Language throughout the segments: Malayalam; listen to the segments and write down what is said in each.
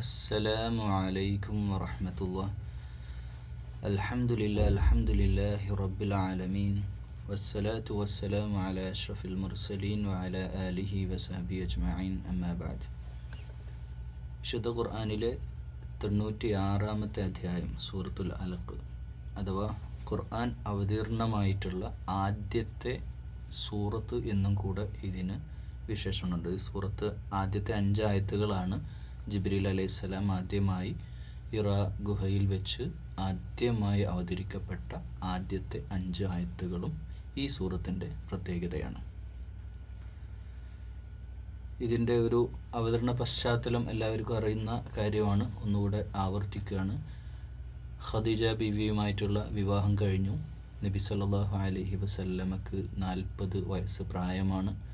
السلام عليكم ورحمة الله الحمد لله الحمد لله رب العالمين والصلاة والسلام على أشرف المرسلين وعلى آله وصحبه أجمعين أما بعد വിശുദ്ധ ഖുർആാനിലെ തൊണ്ണൂറ്റി ആറാമത്തെ അധ്യായം സൂറത്തുൽ അലക്ക് അഥവാ ഖുർആൻ അവതീർണമായിട്ടുള്ള ആദ്യത്തെ സൂറത്ത് എന്നും കൂടെ ഇതിന് വിശേഷണമുണ്ട് ഈ സൂറത്ത് ആദ്യത്തെ അഞ്ചായത്തുകളാണ് ജിബ്രീൽ അലൈഹിസ്സലാം ആദ്യമായി ഇറ ഗുഹയിൽ വെച്ച് ആദ്യമായി അവതരിക്കപ്പെട്ട ആദ്യത്തെ അഞ്ച് ആയത്തുകളും ഈ സൂറത്തിന്റെ പ്രത്യേകതയാണ്. ഇതിന്റെ ഒരു അവതരണ പശ്ചാത്തലം എല്ലാവർക്കും അറിയുന്ന കാര്യമാണ്. ഒന്നുകൂടെ ആവർത്തിക്കുകയാണ്. ഖദീജ ബിവിയുമായിട്ടുള്ള വിവാഹം കഴിഞ്ഞു. നബി സല്ലാഹു അലഹി വസല്ലമക്ക് നാൽപ്പത് വയസ്സ് പ്രായമാണ്.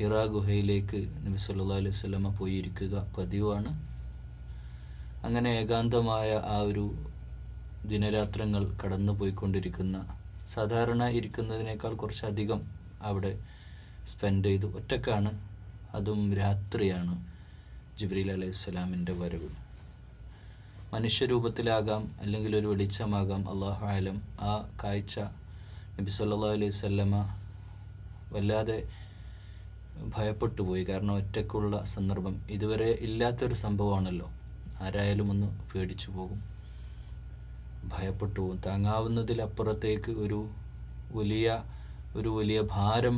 ഹിറ ഗുഹയിലേക്ക് നബി സല്ലാ അലൈഹി വസല്ലമ പോയിരിക്കുക പതിവാണ്. അങ്ങനെ ഏകാന്തമായ ആ ഒരു ദിനരാത്രങ്ങൾ കടന്നു പോയിക്കൊണ്ടിരിക്കുന്ന സാധാരണ ഇരിക്കുന്നതിനേക്കാൾ കുറച്ചധികം അവിടെ സ്പെൻഡ് ചെയ്തു. ഒറ്റക്കാണ്. അതും രാത്രിയാണ് ജിബ്രീൽ അലൈഹി സ്വലാമിന്റെ വരവ്. മനുഷ്യരൂപത്തിലാകാം അല്ലെങ്കിൽ ഒരു വെളിച്ചമാകാം അള്ളാഹു ആലം. ആ കാഴ്ച നബി സല്ലാ അലൈഹി വസല്ലമ വല്ലാതെ ഭയപ്പെട്ടു പോയി കാരണം ഒറ്റയ്ക്കുള്ള സന്ദർഭം ഇതുവരെ ഇല്ലാത്തൊരു സംഭവമാണല്ലോ. ആരായാലും ഒന്ന് പേടിച്ചു പോകും ഭയപ്പെട്ടു പോകും താങ്ങാവുന്നതിലപ്പുറത്തേക്ക് ഒരു വലിയ ഒരു വലിയ ഭാരം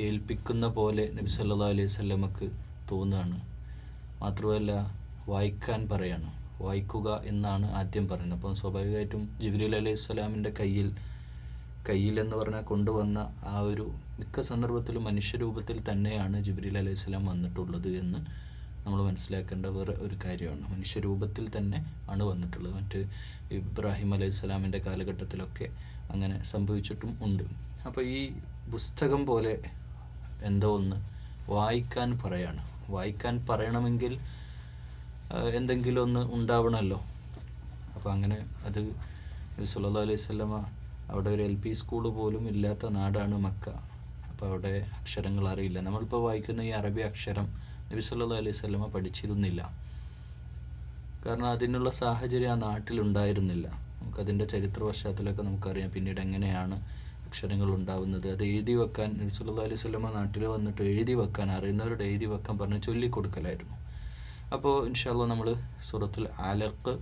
ഏൽപ്പിക്കുന്ന പോലെ നബി സല്ലല്ലാഹു അലൈഹി വസല്ലമക്ക് തോന്നുകയാണ്. മാത്രമല്ല വായിക്കാൻ പറയാണ്. വായിക്കുക എന്നാണ് ആദ്യം പറയുന്നത്. അപ്പം സ്വാഭാവികമായിട്ടും ജിബ്രീൽ അലൈഹി സ്വലാമിന്റെ കയ്യിൽ കയ്യിൽ എന്ന് പറഞ്ഞാൽ കൊണ്ടുവന്ന ആ ഒരു മിക്ക സന്ദർഭത്തിലും മനുഷ്യരൂപത്തിൽ തന്നെയാണ് ജിബ്രീൽ അലൈഹി സ്വലാം വന്നിട്ടുള്ളത് എന്ന് നമ്മൾ മനസ്സിലാക്കേണ്ട വേറെ ഒരു കാര്യമാണ്. മനുഷ്യരൂപത്തിൽ തന്നെ ആണ് വന്നിട്ടുള്ളത്. മറ്റ് ഇബ്രാഹിം അലൈഹി സ്വലാമിന്റെ കാലഘട്ടത്തിലൊക്കെ അങ്ങനെ സംഭവിച്ചിട്ടും ഉണ്ട്. അപ്പോൾ ഈ പുസ്തകം പോലെ എന്തോ ഒന്ന് വായിക്കാൻ പറയാണ്. വായിക്കാൻ പറയണമെങ്കിൽ എന്തെങ്കിലും ഒന്ന് ഉണ്ടാവണമല്ലോ. അപ്പോൾ അങ്ങനെ അത് സുല്ലാ അലൈഹി സ്വലമ അവിടെ ഒരു എൽ പി സ്കൂൾ പോലും ഇല്ലാത്ത നാടാണ് മക്ക. അപ്പോൾ അവിടെ അക്ഷരങ്ങൾ അറിയില്ല. നമ്മളിപ്പോൾ വായിക്കുന്ന ഈ അറബി അക്ഷരം നബി സല്ലാ അലൈഹി സ്വലമ പഠിച്ചിരുന്നില്ല. കാരണം അതിനുള്ള സാഹചര്യം ആ നാട്ടിലുണ്ടായിരുന്നില്ല നമുക്കതിന്റെ ചരിത്ര പശ്ചാത്തലമൊക്കെ നമുക്കറിയാം. പിന്നീട് എങ്ങനെയാണ് അക്ഷരങ്ങൾ ഉണ്ടാവുന്നത്. അത് എഴുതി വെക്കാൻ നബി സല്ലാ അലൈഹി സ്വലമ നാട്ടിൽ വന്നിട്ട് എഴുതി വെക്കാൻ അറിയുന്നവരുടെ എഴുതി വെക്കാൻ പറഞ്ഞ് ചൊല്ലിക്കൊടുക്കലായിരുന്നു അപ്പോൾ ഇൻഷാല്ല നമ്മൾ സൂറത്തുൽ ആലക്ക്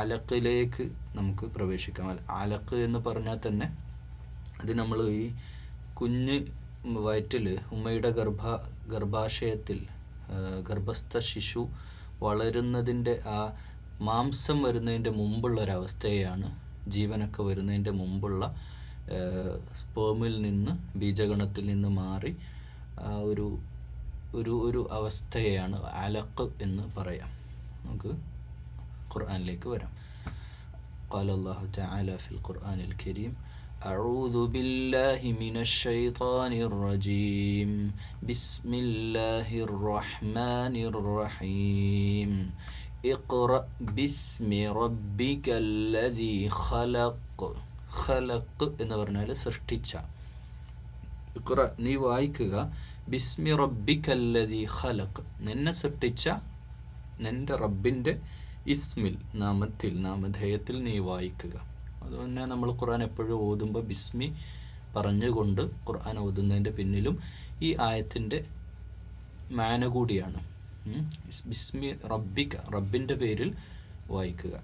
ആലക്കിലേക്ക് നമുക്ക് പ്രവേശിക്കാം. അലക്ക് എന്ന് പറഞ്ഞാൽ തന്നെ അത് നമ്മൾ ഈ കുഞ്ഞ് വയറ്റിൽ ഉമ്മയുടെ ഗർഭ ഗർഭാശയത്തിൽ ആ, ഗർഭസ്ഥ ശിശു വളരുന്നതിൻ്റെ ആ മാംസം വരുന്നതിൻ്റെ മുമ്പുള്ള ഒരവസ്ഥയെയാണ് ജീവനൊക്കെ വരുന്നതിൻ്റെ മുമ്പുള്ള സ്പേമിൽ നിന്ന് ബീജഗണത്തിൽ നിന്ന് മാറി ആ ഒരു ഒരു ഒരു അവസ്ഥയെയാണ് അലക്ക് എന്ന് പറയാം നമുക്ക് ഖുർആനിലേക്ക് വരാം قال الله تعالى في القرآن الكريم أعوذ بالله من الشيطان الرجيم بسم الله الرحمن الرحيم اقرأ باسم ربك الذي خلق خلق എന്ന് പറഞ്ഞാൽ സൃഷ്ടിച്ച ഇഖ്റ നീ വായിക്കുക ബിസ്മി റബ്ബിക്കല്ലതി ഖലഖ് നിന്നെ സൃഷ്ടിച്ച നിന്റെ റബ്ബിൻ്റെ ഇസ്മിൽ നാമത്തിൽ നാമധേയത്തിൽ നീ വായിക്കുക അതുതന്നെ നമ്മൾ ഖുർആൻ എപ്പോഴും ഓതുമ്പോൾ ബിസ്മി പറഞ്ഞുകൊണ്ട് ഖുർആൻ ഓതുന്നതിന്റെ പിന്നിലും ഈ ആയത്തിന്റെ മാന കൂടിയാണ്. ബിസ്മി റബ്ബിക്ക റബ്ബിന്റെ പേരിൽ വായിക്കുക.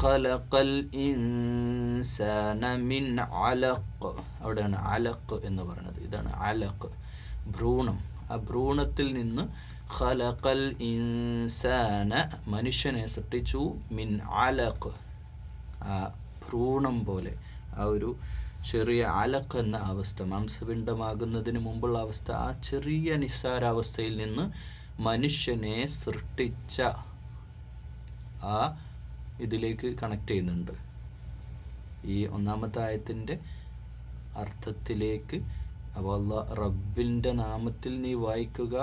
ഖലഖൽ ഇൻസാന മിൻ അലഖ്. അവിടെയാണ് അലഖ് എന്ന് പറയുന്നത്. ഇതാണ് അലഖ്. ഭ്രൂണം. ആ ഭ്രൂണത്തിൽ നിന്ന് ഖലഖൽ ഇൻസാന മനുഷ്യനെ സൃഷ്ടിച്ചു മിൻ അലഖ്. ആ ഭ്രൂണം പോലെ ആ ഒരു ചെറിയ അലക്കുന്ന അവസ്ഥ മാംസപിണ്ഡമാകുന്നതിന് മുമ്പുള്ള അവസ്ഥ ആ ചെറിയ നിസ്സാരാവസ്ഥയിൽ നിന്ന് മനുഷ്യനെ സൃഷ്ടിച്ച ആ ഇതിലേക്ക് കണക്ട് ചെയ്യുന്നുണ്ട്. ഈ ഒന്നാമത്തെ ആയത്തിന്റെ അർത്ഥത്തിലേക്ക് അപ്പോൾ റബ്ബിന്റെ നാമത്തിൽ നീ വായിക്കുക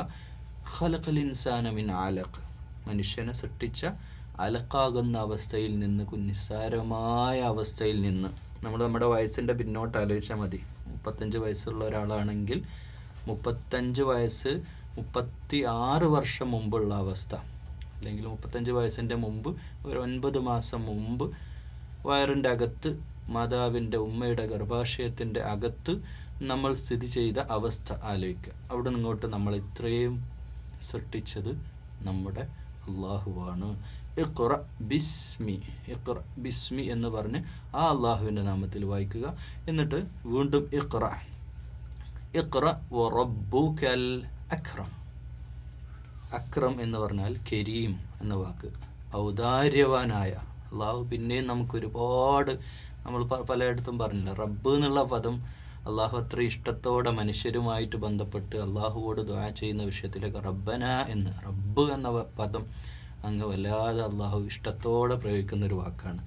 ഖലഖൽ ഇൻസാനമിൻ ആലഖ് മനുഷ്യനെ സൃഷ്ടിച്ച അലക്കാകുന്ന അവസ്ഥയിൽ നിന്ന് നിസ്സാരമായ അവസ്ഥയിൽ നിന്ന്. നമ്മൾ നമ്മുടെ വയസ്സിന്റെ പിന്നോട്ട് ആലോചിച്ചാൽ മതി. മുപ്പത്തഞ്ച് വയസ്സുള്ള ഒരാളാണെങ്കിൽ മുപ്പത്തഞ്ച് വയസ്സ് മുപ്പത്തി ആറ് വർഷം മുമ്പുള്ള അവസ്ഥ. അല്ലെങ്കിൽ മുപ്പത്തഞ്ച് വയസ്സിന്റെ മുമ്പ് ഒരു ഒൻപത് മാസം മുമ്പ് വയറിന്റെ അകത്ത് മാതാവിന്റെ ഉമ്മയുടെ ഗർഭാശയത്തിന്റെ അകത്ത് നമ്മൾ സ്ഥിതി ചെയ്ത അവസ്ഥ ആലോചിക്കുക. അവിടെ നിന്നോട്ട് നമ്മൾ ഇത്രയും സൃഷ്ടിച്ചത് നമ്മുടെ അള്ളാഹുവാണ്. ഇഖ്റ ബിസ്മി ഇഖ്റ ബിസ്മി എന്ന് പറഞ്ഞ് ആ അള്ളാഹുവിന്റെ നാമത്തിൽ വായിക്കുക. എന്നിട്ട് വീണ്ടും ഇഖ്റ. ഇഖ്റ വറബ്ബുകൽ അക്രം. അക്രം എന്ന് പറഞ്ഞാൽ കരീം എന്ന വാക്ക്. ഔദാര്യവാനായ. അള്ളാഹു പിന്നെയും നമുക്ക് ഒരുപാട് നമ്മൾ പലയിടത്തും പറഞ്ഞില്ല റബ്ബ് എന്നുള്ള പദം അള്ളാഹു അത്ര ഇഷ്ടത്തോടെ മനുഷ്യരുമായിട്ട് ബന്ധപ്പെട്ട് അള്ളാഹുവോട് ദ്വാ ചെയ്യുന്ന വിഷയത്തിലേക്ക് റബ്ബന എന്ന്. റബ്ബ് എന്ന പദം അങ്ങ് വല്ലാതെ അള്ളാഹു ഇഷ്ടത്തോടെ പ്രയോഗിക്കുന്ന ഒരു വാക്കാണ്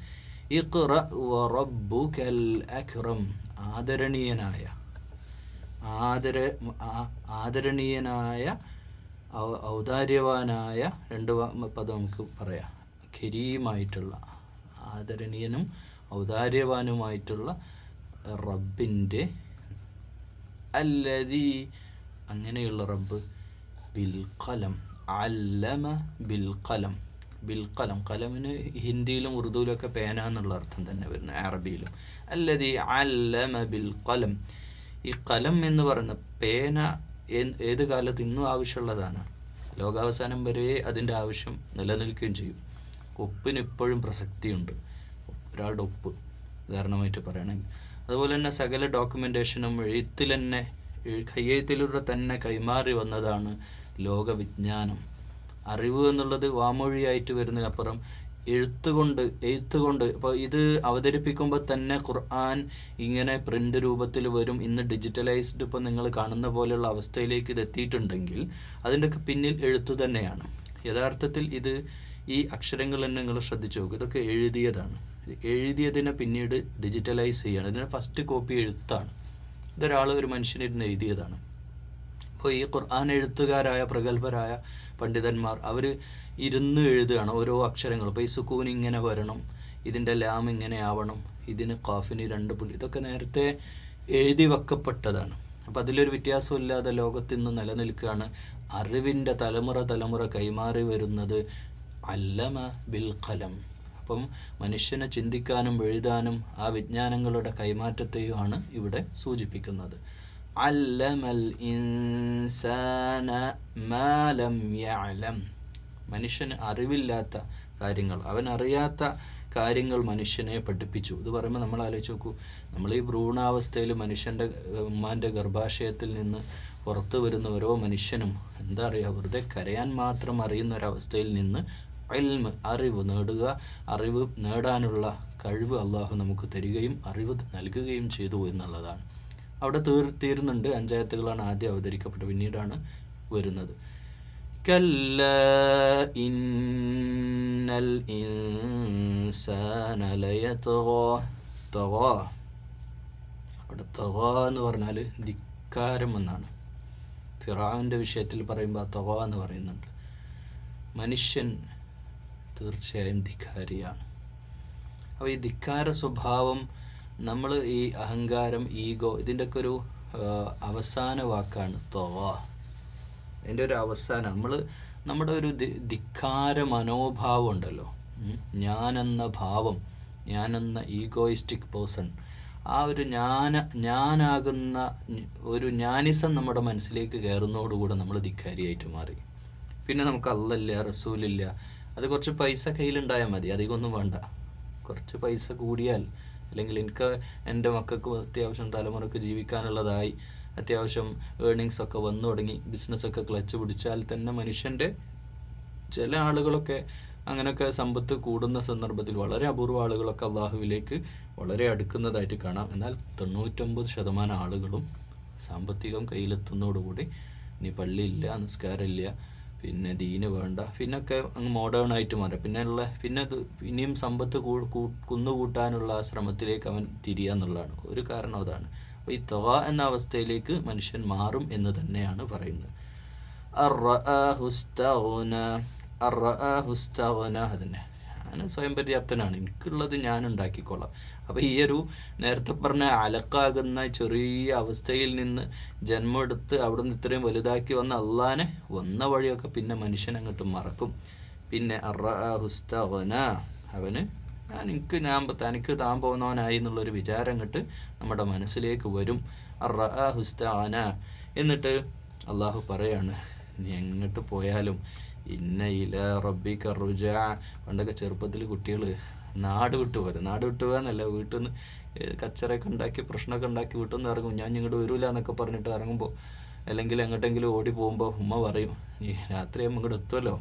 ആദരണീയനായ ആദര ആദരണീയനായ ഔദാര്യവാനായ രണ്ട് പദം നമുക്ക് പറയാം. ഖരീമായിട്ടുള്ള ആദരണീയനും ഔദാര്യവാനുമായിട്ടുള്ള റബ്ബിന്റെ അല്ലതി അങ്ങനെയുള്ള റബ്ബ് ബിൽ കലം അല്ലമ ബിൽ കലം ബിൽ കലം കലമിന് ഹിന്ദിയിലും ഉറുദുവിലൊക്കെ പേന എന്നുള്ള അർത്ഥം തന്നെ വരുന്നത് അറബിയിലും. അല്ലതി അല്ലമ ബിൽ കലം ഈ കലം എന്ന് പറയുന്ന പേന ഏത് കാലത്ത് ഇന്നും ആവശ്യമുള്ളതാണ്. ലോകാവസാനം വരെ അതിന്റെ ആവശ്യം നിലനിൽക്കുകയും ചെയ്യും. ഒപ്പിന് ഇപ്പോഴും പ്രസക്തിയുണ്ട്. ഒരാളുടെ ഒപ്പ് ഉദാഹരണമായിട്ട് പറയുകയാണെങ്കിൽ. അതുപോലെ തന്നെ സകല ഡോക്യുമെന്റേഷനും എഴുത്തിൽ തന്നെ കയ്യെഴുത്തിലൂടെ തന്നെ കൈമാറി വന്നതാണ് ലോകവിജ്ഞാനം. അറിവ് എന്നുള്ളത് വാമൊഴിയായിട്ട് വരുന്നതിനപ്പുറം എഴുത്തുകൊണ്ട് എഴുത്തുകൊണ്ട്. ഇപ്പോൾ ഇത് അവതരിപ്പിക്കുമ്പോൾ തന്നെ ഖുർആൻ ഇങ്ങനെ പ്രിന്റ് രൂപത്തിൽ വരും. ഇന്ന് ഡിജിറ്റലൈസ്ഡ് ഇപ്പോൾ നിങ്ങൾ കാണുന്ന പോലെയുള്ള അവസ്ഥയിലേക്ക് ഇത് എത്തിയിട്ടുണ്ടെങ്കിൽ അതിന്റെയൊക്കെ പിന്നിൽ എഴുത്ത് തന്നെയാണ്. യഥാർത്ഥത്തിൽ ഇത് ഈ അക്ഷരങ്ങൾ തന്നെ നിങ്ങൾ ശ്രദ്ധിച്ചു നോക്കുക ഇതൊക്കെ എഴുതിയതാണ്. എഴുതിയതിനെ പിന്നീട് ഡിജിറ്റലൈസ് ചെയ്യാണ്. ഇതിന് ഫസ്റ്റ് കോപ്പി എഴുത്താണ്. ഇതൊരാൾ ഒരു മനുഷ്യനിരുന്ന് എഴുതിയതാണ്. അപ്പോൾ ഈ ഖുർആൻ എഴുത്തുകാരായ പ്രഗത്ഭരായ പണ്ഡിതന്മാർ അവർ ഇരുന്ന് എഴുതുകയാണ് ഓരോ അക്ഷരങ്ങൾ. ഇപ്പോൾ ഈ സുക്കൂൻ ഇങ്ങനെ വരണം ഇതിന്റെ ലാം ഇങ്ങനെ ആവണം ഇതിന് കാഫിന് രണ്ട് പുള്ളി ഇതൊക്കെ നേരത്തെ എഴുതി വെക്കപ്പെട്ടതാണ്. അപ്പം അതിലൊരു വ്യത്യാസമില്ലാതെ ലോകത്ത് ഇന്ന് നിലനിൽക്കുകയാണ്. അറിവിന്റെ തലമുറ തലമുറ കൈമാറി വരുന്നത് അല്ലമ ബിൽ ഖലം. അപ്പം മനുഷ്യനെ ചിന്തിക്കാനും എഴുതാനും ആ വിജ്ഞാനങ്ങളുടെ കൈമാറ്റത്തെയുമാണ് ഇവിടെ സൂചിപ്പിക്കുന്നത്. അല്ലമൽ ഇൻസാന മാലം യഅലം. മനുഷ്യന് അറിവില്ലാത്ത കാര്യങ്ങൾ. അവൻ അറിയാത്ത കാര്യങ്ങൾ മനുഷ്യനെ പഠിപ്പിച്ചു. ഇത് പറയുമ്പോൾ നമ്മൾ ആലോചിച്ച് നോക്കൂ. നമ്മൾ ഈ ഭ്രൂണാവസ്ഥയിൽ മനുഷ്യന്റെ ഉമ്മാന്റെ ഗർഭാശയത്തിൽ നിന്ന് പുറത്തു വരുന്ന ഓരോ മനുഷ്യനും എന്താ പറയുക വെറുതെ കരയാൻ മാത്രം അറിയുന്ന ഒരവസ്ഥയിൽ നിന്ന് ഇൽമ് അറിവ് നേടുക അറിവ് നേടാനുള്ള കഴിവ് അള്ളാഹു നമുക്ക് തരികയും അറിവ് നൽകുകയും ചെയ്തു എന്നുള്ളതാണ്. അവിടെ തീർ തീരുന്നുണ്ട്. അഞ്ചായത്തുകളാണ് ആദ്യം അവതരിക്കപ്പെട്ടത്. പിന്നീടാണ് വരുന്നത്. കല്ല ഇന്നൽ ഇൻസാന ലയത്ഗാ. തഗാ. അവിടെ തവ എന്ന് പറഞ്ഞാൽ ധിക്കാരം എന്നാണ്. ഫിറാവിന്റെ വിഷയത്തിൽ പറയുമ്പോൾ തവ എന്ന് പറയുന്നുണ്ട്. മനുഷ്യൻ തീർച്ചയായും ധിക്കാരിയാണ്. അപ്പോൾ ഈ ധിക്കാര സ്വഭാവം നമ്മൾ ഈ അഹങ്കാരം ഈഗോ ഇതിന്റെയൊക്കെ ഒരു അവസാന വാക്കാണ് തോവ. അതിന്റെ ഒരു അവസാനം. നമ്മൾ നമ്മുടെ ഒരു ധിക്കാര മനോഭാവം ഉണ്ടല്ലോ. ഞാനെന്ന ഭാവം ഞാനെന്ന ഈഗോയിസ്റ്റിക് പേഴ്സൺ ആ ഒരു ഞാന ഞാനാകുന്ന ഒരു ഞാനിസം നമ്മുടെ മനസ്സിലേക്ക് കയറുന്നതോടുകൂടെ നമ്മൾ ധിക്കാരിയായിട്ട് മാറി. പിന്നെ നമുക്ക് അല്ലല്ല റസൂലില്ല. അത് കുറച്ച് പൈസ കയ്യിലുണ്ടായാൽ മതി. അധികമൊന്നും വേണ്ട. കുറച്ച് പൈസ കൂടിയാൽ അല്ലെങ്കിൽ എനിക്ക് എന്റെ മക്കൾക്ക് അത്യാവശ്യം തലമുറയ്ക്ക് ജീവിക്കാനുള്ളതായി അത്യാവശ്യം ഏർണിങ്സ് ഒക്കെ വന്നു തുടങ്ങി ബിസിനസ്സൊക്കെ ക്ലച്ച് പിടിച്ചാൽ തന്നെ മനുഷ്യന്റെ ചില ആളുകളൊക്കെ അങ്ങനെയൊക്കെ സമ്പത്ത് കൂടുന്ന സന്ദർഭത്തിൽ വളരെ അപൂർവ ആളുകളൊക്കെ അള്ളാഹുവിലേക്ക് വളരെ അടുക്കുന്നതായിട്ട് കാണാം. എന്നാൽ തൊണ്ണൂറ്റൊമ്പത് ശതമാനം ആളുകളും സാമ്പത്തികം കയ്യിലെത്തുന്നതോടുകൂടി ഇനി പള്ളിയില്ല നിസ്കാരമില്ല പിന്നെ ദീന് വേണ്ട. പിന്നൊക്കെ അങ്ങ് മോഡേൺ ആയിട്ട് മാറി. പിന്നെ ഉള്ള പിന്നെ പിന്നെയും സമ്പത്ത് കുന്നുകൂട്ടാനുള്ള ശ്രമത്തിലേക്ക് അവൻ തിരിയുക എന്നുള്ളതാണ്. ഒരു കാരണം അതാണ്. അപ്പോൾ ഈ തവ എന്ന അവസ്ഥയിലേക്ക് മനുഷ്യൻ മാറും എന്ന് തന്നെയാണ് പറയുന്നത്. അതന്നെ. ഞാൻ സ്വയം പര്യാപ്തനാണ്. എനിക്കുള്ളത് ഞാൻ ഉണ്ടാക്കിക്കോളാം അപ്പോൾ ഈ ഒരു നേരത്തെ പറഞ്ഞ അലക്കാകുന്ന ചെറിയ അവസ്ഥയിൽ നിന്ന് ജന്മമെടുത്ത് അവിടെ നിന്ന് ഇത്രയും വലുതാക്കി വന്ന അള്ളാനെ വന്ന വഴിയൊക്കെ പിന്നെ മനുഷ്യൻ അങ്ങോട്ട് മറക്കും. പിന്നെ അറഹുസ്തവന അവന് എനിക്ക് ഞാൻ തനിക്ക് താൻ പോകുന്നവനായി എന്നുള്ളൊരു വിചാരം അങ്ങോട്ട് നമ്മുടെ മനസ്സിലേക്ക് വരും. അറഹുസ്തവന എന്നിട്ട് അള്ളാഹു പറയാണ് നീ എങ്ങോട്ട് പോയാലും ഇന്ന ഇല റബ്ബി കറുജ പണ്ടൊക്കെ ചെറുപ്പത്തിൽ കുട്ടികൾ നാട് വിട്ടു പോരെ. നാട് വിട്ടു പോകാന്നല്ല വീട്ടിൽ നിന്ന് കച്ചറയൊക്കെ ഉണ്ടാക്കി പ്രശ്നമൊക്കെ ഉണ്ടാക്കി വീട്ടിൽ നിന്ന് ഇറങ്ങും. ഞാൻ ഇങ്ങോട്ട് വരൂല എന്നൊക്കെ പറഞ്ഞിട്ട് ഇറങ്ങുമ്പോൾ അല്ലെങ്കിൽ എങ്ങോട്ടെങ്കിലും ഓടി പോകുമ്പോൾ ഉമ്മ പറയും നീ രാത്രിയാകുമ്പോൾ ഇങ്ങോട്ട് എത്തുമല്ലോ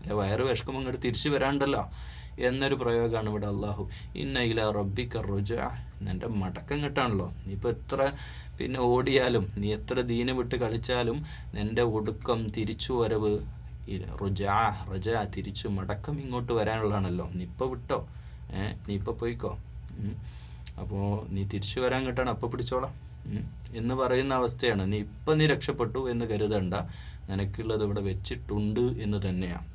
അല്ലെ വയറ് വിഷക്കുമ്പോൾ ഇങ്ങോട്ട് തിരിച്ചു വരാണ്ടല്ലോ. എന്നൊരു പ്രയോഗമാണ് ഇവിടെ അള്ളാഹു ഇന്നയില റബ്ബിക്ക റുജ നിന്റെ മടക്കം കിട്ടാണല്ലോ നീ ഇപ്പോൾ എത്ര പിന്നെ ഓടിയാലും നീ എത്ര ദീന വിട്ട് കളിച്ചാലും നിന്റെ ഒടുക്കം തിരിച്ചു വരവ് റുജാ റജ തിരിച്ചു മടക്കം ഇങ്ങോട്ട് വരാനുള്ളതാണല്ലോ. നീ ഇപ്പോൾ വിട്ടോ? നീ ഇപ്പോൾ പോയിക്കോ. അപ്പോൾ നീ തിരിച്ചു വരാൻ കിട്ടാണ്. അപ്പോൾ പിടിച്ചോളാം. എന്ന് പറയുന്ന അവസ്ഥയാണ്. നീ ഇപ്പം നീ രക്ഷപ്പെട്ടു എന്ന് കരുതണ്ട. നിനക്കുള്ളത് ഇവിടെ വെച്ചിട്ടുണ്ട് എന്ന് തന്നെയാണ്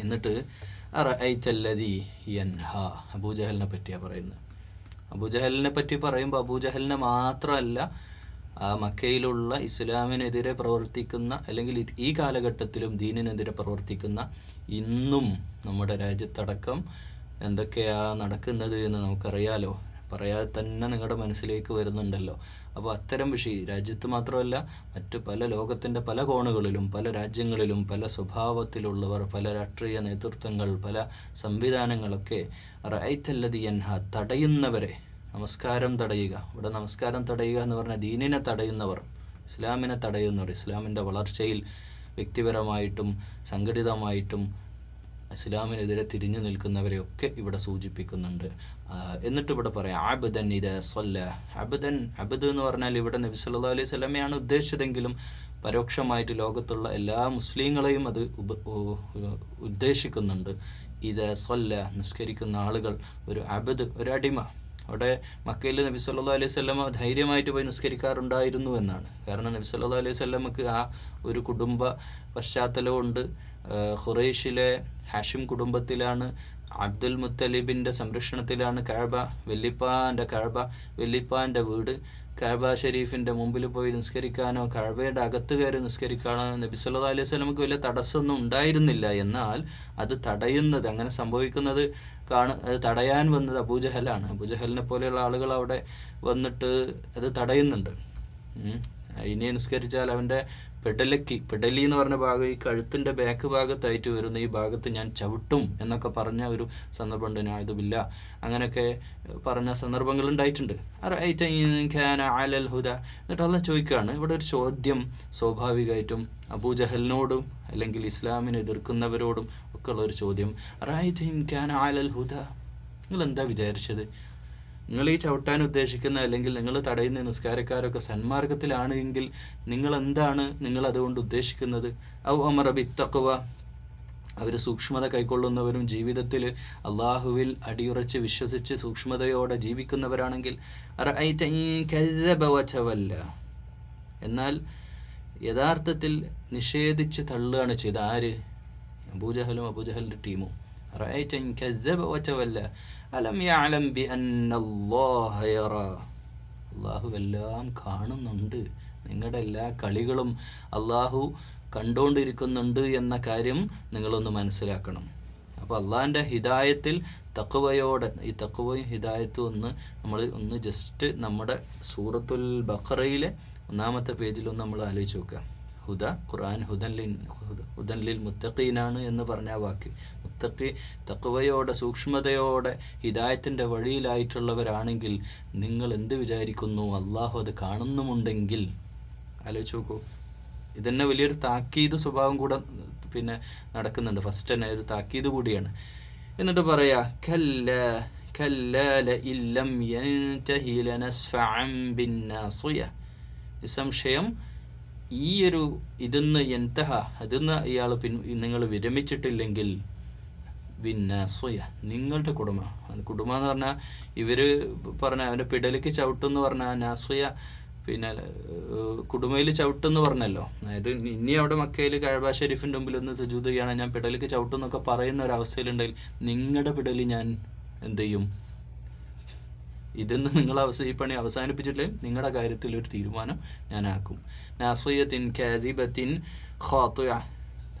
എന്നിട്ട് യൻഹ. അബൂജഹലിനെ പറ്റിയാണ് പറയുന്നത്. അബൂജഹലിനെ പറ്റി പറയുമ്പോൾ അബൂജഹലിനെ മാത്രമല്ല ആ മക്കയിലുള്ള ഇസ്ലാമിനെതിരെ പ്രവർത്തിക്കുന്ന അല്ലെങ്കിൽ ഈ കാലഘട്ടത്തിലും ദീനിനെതിരെ പ്രവർത്തിക്കുന്ന ഇന്നും നമ്മുടെ രാജ്യത്തടക്കം എന്തൊക്കെയാ നടക്കുന്നത് എന്ന് നമുക്കറിയാലോ. പറയാതെ തന്നെ നിങ്ങളുടെ മനസ്സിലേക്ക് വരുന്നുണ്ടല്ലോ. അപ്പോൾ അത്തരം വിഷയം രാജ്യത്ത് മാത്രമല്ല മറ്റ് പല ലോകത്തിന്റെ പല കോണുകളിലും പല രാജ്യങ്ങളിലും പല സ്വഭാവത്തിലുള്ളവർ പല രാഷ്ട്രീയ നേതൃത്വങ്ങൾ പല സംവിധാനങ്ങളൊക്കെ റൈത്തല്ലതി എൻഹ തടയുന്നവരെ നമസ്കാരം തടയുക. ഇവിടെ നമസ്കാരം തടയുക എന്ന് പറഞ്ഞാൽ ദീനിനെ തടയുന്നവർ ഇസ്ലാമിനെ തടയുന്നവർ ഇസ്ലാമിന്റെ വളർച്ചയിൽ വ്യക്തിപരമായിട്ടും സംഘടിതമായിട്ടും ഇസ്ലാമിനെതിരെ തിരിഞ്ഞു നിൽക്കുന്നവരെയൊക്കെ ഇവിടെ സൂചിപ്പിക്കുന്നുണ്ട്. എന്നിട്ട് ഇവിടെ പറയാം അബദൻ ഇത് സ്വല്ല. അബദൻ അബദ് എന്ന് പറഞ്ഞാൽ ഇവിടെ നബി സല്ലാ അലൈഹി സ്വലമയാണ് ഉദ്ദേശിച്ചതെങ്കിലും പരോക്ഷമായിട്ട് ലോകത്തുള്ള എല്ലാ മുസ്ലിങ്ങളെയും അത് ഉദ്ദേശിക്കുന്നുണ്ട്. ഇത് സ്വല്ല നിസ്കരിക്കുന്ന ആളുകൾ ഒരു അബദ് ഒരു അടിമ. അവിടെ മക്കയിൽ നബി സല്ലാ അലൈഹി സ്വല്ലമ ധൈര്യമായിട്ട് പോയി നിസ്കരിക്കാറുണ്ടായിരുന്നു എന്നാണ്. കാരണം നബി സല്ലാ അലൈഹി സ്വല്ലമക്ക് ആ ഒരു കുടുംബ പശ്ചാത്തലമുണ്ട്. ഖുറൈഷിലെ ഹാഷിം കുടുംബത്തിലാണ് അബ്ദുൽ മുത്തലിബിന്റെ സംരക്ഷണത്തിലാണ് കഅബ വെല്ലിപ്പാന്റെ കഅബ വെല്ലിപ്പാന്റെ വീട്. കഅബ ഷെരീഫിന്റെ മുമ്പിൽ പോയി നിസ്കരിക്കാനോ കഅബയുടെ അകത്ത് കയറി നിസ്കരിക്കാനോ നബി അലൈഹി വസല്ലമക്ക് വലിയ തടസ്സമൊന്നും ഉണ്ടായിരുന്നില്ല. എന്നാൽ അത് തടയുന്നത് അങ്ങനെ സംഭവിക്കുന്നത് കാണ തടയാൻ വന്നത് അബൂജഹലാണ് അബൂജഹലിനെ പോലെയുള്ള ആളുകൾ അവിടെ വന്നിട്ട് അത് തടയുന്നുണ്ട്. ഇനി നിസ്കരിച്ചാൽ അവന്റെ പെടലക്കി പെടലി എന്ന് പറഞ്ഞ ഭാഗം ഈ കഴുത്തിന്റെ ബാക്ക് ഭാഗത്തായിട്ട് വരുന്ന ഈ ഭാഗത്ത് ഞാൻ ചവിട്ടും എന്നൊക്കെ പറഞ്ഞ ഒരു സന്ദർഭമുണ്ട്. നായതുമില്ല അങ്ങനെയൊക്കെ പറഞ്ഞ സന്ദർഭങ്ങൾ ഉണ്ടായിട്ടുണ്ട്. അലൽ എന്നിട്ട് അല്ല ചോദിക്കുകയാണ് ഇവിടെ ഒരു ചോദ്യം സ്വാഭാവികമായിട്ടും അബൂജഹലിനോടും അല്ലെങ്കിൽ ഇസ്ലാമിനെ എതിർക്കുന്നവരോടും ഒക്കെ ഉള്ള ഒരു ചോദ്യം. ഹുദ. നിങ്ങൾ എന്താ വിചാരിച്ചത്? നിങ്ങൾ ഈ ചവിട്ടാൻ ഉദ്ദേശിക്കുന്ന അല്ലെങ്കിൽ നിങ്ങൾ തടയുന്ന നിസ്കാരക്കാരൊക്കെ സന്മാർഗത്തിലാണ് എങ്കിൽ നിങ്ങൾ എന്താണ് നിങ്ങൾ അതുകൊണ്ട് ഉദ്ദേശിക്കുന്നത്? ഔ അമർ അബി തക്കുവ അവർ സൂക്ഷ്മത കൈക്കൊള്ളുന്നവരും ജീവിതത്തിൽ അള്ളാഹുവിൽ അടിയുറച്ച് വിശ്വസിച്ച് സൂക്ഷ്മതയോടെ ജീവിക്കുന്നവരാണെങ്കിൽ. എന്നാൽ യഥാർത്ഥത്തിൽ നിഷേധിച്ച് തള്ളുകയാണ് ചെയ്ത് ആര്? അബൂജഹലും അബൂജഹലിന്റെ ടീമും. റഅയ്ത إن കذب وتولى. അലം يعلم بأن الله يرى؟ അള്ളാഹു എല്ലാം കാണുന്നുണ്ട്. നിങ്ങളുടെ എല്ലാ കളികളും അള്ളാഹു കണ്ടുകൊണ്ടിരിക്കുന്നുണ്ട് എന്ന കാര്യം നിങ്ങളൊന്ന് മനസ്സിലാക്കണം. അപ്പോൾ അള്ളാഹിന്റെ ഹിദായത്തിൽ തക്കുവയോടെ ഈ തക്കുവയും ഹിദായത്തും ഒന്ന് നമ്മൾ ഒന്ന് ജസ്റ്റ് നമ്മുടെ സൂറത്തുൽ ബഖറയിലെ ഒന്നാമത്തെ പേജിലൊന്ന് നമ്മൾ ആലോചിച്ച് നോക്കുക. ഹുദ ഖുർആൻ ഹുദൻ ലിൻ ഹുദ- ഹുദൻ ലിൽ മുത്തഖീനാണ് എന്ന് പറഞ്ഞ വാക്ക്. മുത്തഖി തക്കുവയോടെ സൂക്ഷ്മതയോടെ ഹിദായത്തിന്റെ വഴിയിലായിട്ടുള്ളവരാണെങ്കിൽ നിങ്ങൾ എന്ത് വിചാരിക്കുന്നു? അള്ളാഹു അത് കാണുന്നുമുണ്ടെങ്കിൽ. ആലോചിച്ച് നോക്കൂ. ഇതന്നെ വലിയൊരു താക്കീത് സ്വഭാവം കൂടെ പിന്നെ നടക്കുന്നുണ്ട്. ഫസ്റ്റ് തന്നെ ഒരു താക്കീത് കൂടിയാണ്. എന്നിട്ട് പറയാ കല്ല നിസ്സംശയം ഈ ഒരു ഇതിന്ന് എന്തഹ അതിന്ന് ഇയാൾ പിൻ നിങ്ങൾ വിരമിച്ചിട്ടില്ലെങ്കിൽ ബിന്നാസുയ നിങ്ങളുടെ കുടുംബം. കുടുംബം എന്ന് പറഞ്ഞാൽ ഇവർ പറഞ്ഞ അവന്റെ പിടലിക്ക് ചവിട്ടെന്ന് പറഞ്ഞാൽ നാസോയ പിന്നെ കുടുംബയിൽ ചവിട്ടെന്ന് പറഞ്ഞല്ലോ. അതായത് ഇനി അവിടെ മക്കയിൽ കഴബ ഷെരീഫിന്റെ മുമ്പിൽ ഒന്ന് സുജൂത് ഞാൻ പിടലിക്ക് ചവിട്ടെന്നൊക്കെ പറയുന്ന ഒരു അവസ്ഥയിലുണ്ടെങ്കിൽ നിങ്ങളുടെ പിടലി ഞാൻ എന്ത് ചെയ്യും? ഇതെന്ന് നിങ്ങൾ അവസ ഈ പണി അവസാനിപ്പിച്ചിട്ടില്ലെങ്കിൽ നിങ്ങളുടെ കാര്യത്തിൽ ഒരു തീരുമാനം ഞാൻ ആക്കും. നാസ്വയത്തിൻ കാദിബത്തിൻ ഖാത്തുയ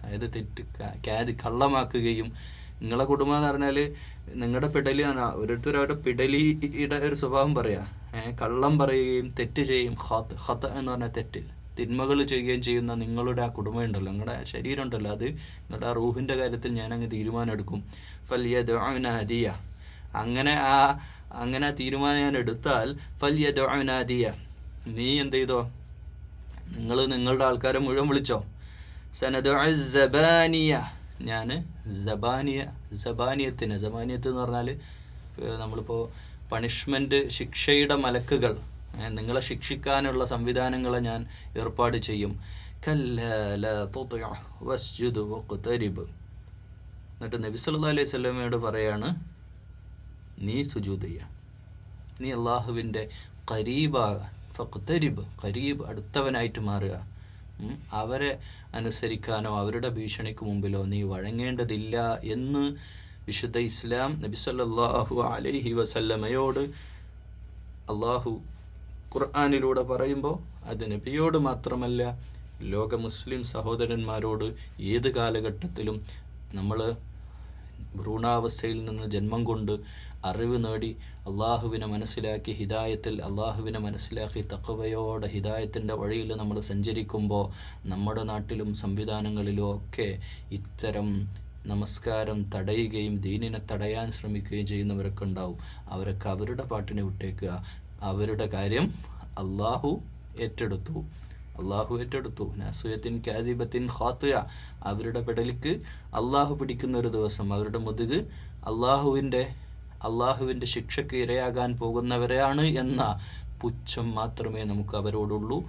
അതായത് തെറ്റ് കാതി കള്ളമാക്കുകയും നിങ്ങളെ കുടുംബം എന്ന് പറഞ്ഞാൽ നിങ്ങളുടെ പിടലി ഓരോരുത്തർ അവരുടെ പിടലിയുടെ ഒരു സ്വഭാവം പറയാ. കള്ളം പറയുകയും തെറ്റ് ചെയ്യും. ഹത്ത് ഖത്ത് എന്ന് പറഞ്ഞ തെറ്റ്. തിന്മകൾ ചെയ്യുകയും ചെയ്യുന്ന നിങ്ങളുടെ ആ കുടുംബം ഉണ്ടല്ലോ. നിങ്ങളുടെ ശരീരം ഉണ്ടല്ലോ. അത് നിങ്ങളുടെ ആ റൂഹിന്റെ കാര്യത്തിൽ ഞാൻ അങ്ങ് തീരുമാനം എടുക്കും ഫലിയ ഹദിയ. അങ്ങനെ ആ അങ്ങനെ തീരുമാനം ഞാൻ എടുത്താൽ ഫലിയ ഹദിയ. നീ എന്ത് ചെയ്തോ? നിങ്ങൾ നിങ്ങളുടെ ആൾക്കാരെ മുഴുവൻ വിളിച്ചോ? സനദ് സബാനിയ ഞാൻ ജബാനിയ ജബാനിയത്തിന് ജബാനിയത്ത് എന്ന് പറഞ്ഞാൽ നമ്മളിപ്പോൾ പണിഷ്മെന്റ് ശിക്ഷയുടെ മലക്കുകൾ നിങ്ങളെ ശിക്ഷിക്കാനുള്ള സംവിധാനങ്ങളെ ഞാൻ ഏർപ്പാട് ചെയ്യും. എന്നിട്ട് നബി സല്ലാ അലൈഹി സ്വലമയോട് പറയാണ് നീ സുജൂദ് ചെയ്യുക നീ അള്ളാഹുവിന്റെ കരീബ ഫക്തരിബ് കരീബ് അടുത്തവനായിട്ട് മാറുക. അവരെ അനുസരിക്കാനോ അവരുടെ ഭീഷണിക്ക് മുമ്പിലോ നീ വഴങ്ങേണ്ടതില്ല എന്ന് വിശുദ്ധ ഇസ്ലാം നബി സല്ലല്ലാഹു അലൈഹി വസല്ലമയോട് അള്ളാഹു ഖുർആാനിലൂടെ പറയുമ്പോൾ അത് നബിയോട് മാത്രമല്ല ലോക മുസ്ലിം സഹോദരന്മാരോട് ഏത് കാലഘട്ടത്തിലും നമ്മൾ ഭ്രൂണാവസ്ഥയിൽ നിന്ന് ജന്മം കൊണ്ട് അറിവ് നേടി അള്ളാഹുവിനെ മനസ്സിലാക്കി ഹിദായത്തിൽ അള്ളാഹുവിനെ മനസ്സിലാക്കി തക്കവയോടെ ഹിദായത്തിന്റെ വഴിയിൽ നമ്മൾ സഞ്ചരിക്കുമ്പോൾ നമ്മുടെ നാട്ടിലും സംവിധാനങ്ങളിലും ഒക്കെ ഇത്തരം നമസ്കാരം തടയുകയും ദീനിനെ തടയാൻ ശ്രമിക്കുകയും ചെയ്യുന്നവരൊക്കെ ഉണ്ടാവും. അവരൊക്കെ അവരുടെ പാട്ടിനെ വിട്ടേക്കുക. അവരുടെ കാര്യം അള്ളാഹു ഏറ്റെടുത്തു. അള്ളാഹു ഏറ്റെടുത്തു. നാസുയത്തിൻ കാദിബത്തിൻ ഖാത്തുയ. അവരുടെ പെടലിക്ക് അള്ളാഹു പിടിക്കുന്ന ഒരു ദിവസം. അവരുടെ മുതുക് അള്ളാഹുവിന്റെ അള്ളാഹുവിന്റെ ശിക്ഷയ്ക്ക് ഇരയാകാൻ പോകുന്നവരെയാണ് എന്ന പുച്ഛം മാത്രമേ നമുക്ക് അവരോടുള്ളൂ.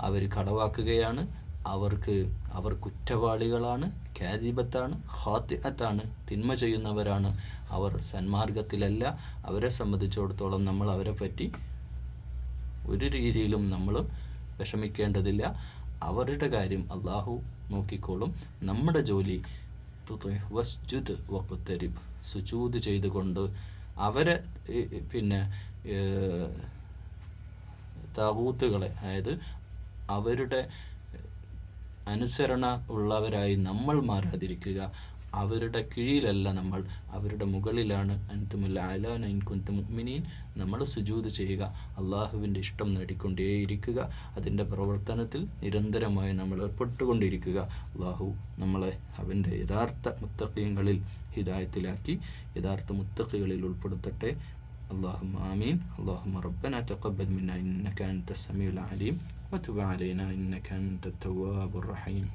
അവർ കടവാക്കുകയാണ്. അവർക്ക് അവർ കുറ്റവാളികളാണ് കാദിബത്താണ് ഹാത്തിഅത്താണ് തിന്മ ചെയ്യുന്നവരാണ്. അവർ സന്മാർഗത്തിലല്ല. അവരെ സംബന്ധിച്ചിടത്തോളം നമ്മൾ അവരെ പറ്റി ഒരു രീതിയിലും നമ്മൾ വിഷമിക്കേണ്ടതില്ല. അവരുടെ കാര്യം അള്ളാഹു നോക്കിക്കോളും. നമ്മുടെ ജോലി വസ്ജുദ് വഖ്തരിബ് സുജൂദ് ചെയ്തുകൊണ്ട് അവരെ പിന്നെ താകൂത്തുകളെ അതായത് അവരുടെ അനുസരണ ഉള്ളവരായി നമ്മൾ മാറാതിരിക്കുക. അവരുടെ കീഴിലല്ല നമ്മൾ അവരുടെ മുകളിലാണ് അൻതുമുല്ല അലാന ഇൻകുന്തു മുഅ്മിനീൻ നമ്മൾ സുജൂത് ചെയ്യുക അള്ളാഹുവിൻ്റെ ഇഷ്ടം നേടിക്കൊണ്ടേയിരിക്കുക അതിൻ്റെ പ്രവർത്തനത്തിൽ നിരന്തരമായി നമ്മൾ ഏർപ്പെട്ടുകൊണ്ടിരിക്കുക അള്ളാഹു നമ്മളെ അവൻ്റെ യഥാർത്ഥ മുത്തഖീങ്ങളിൽ ഹിദായത്തിലാക്കി യഥാർത്ഥ മുത്തഖികളിൽ ഉൾപ്പെടുത്തട്ടെ اللهم آمين اللهم ربنا تقبل منا إنك أنت السميع العليم وتب علينا إنك أنت التواب الرحيم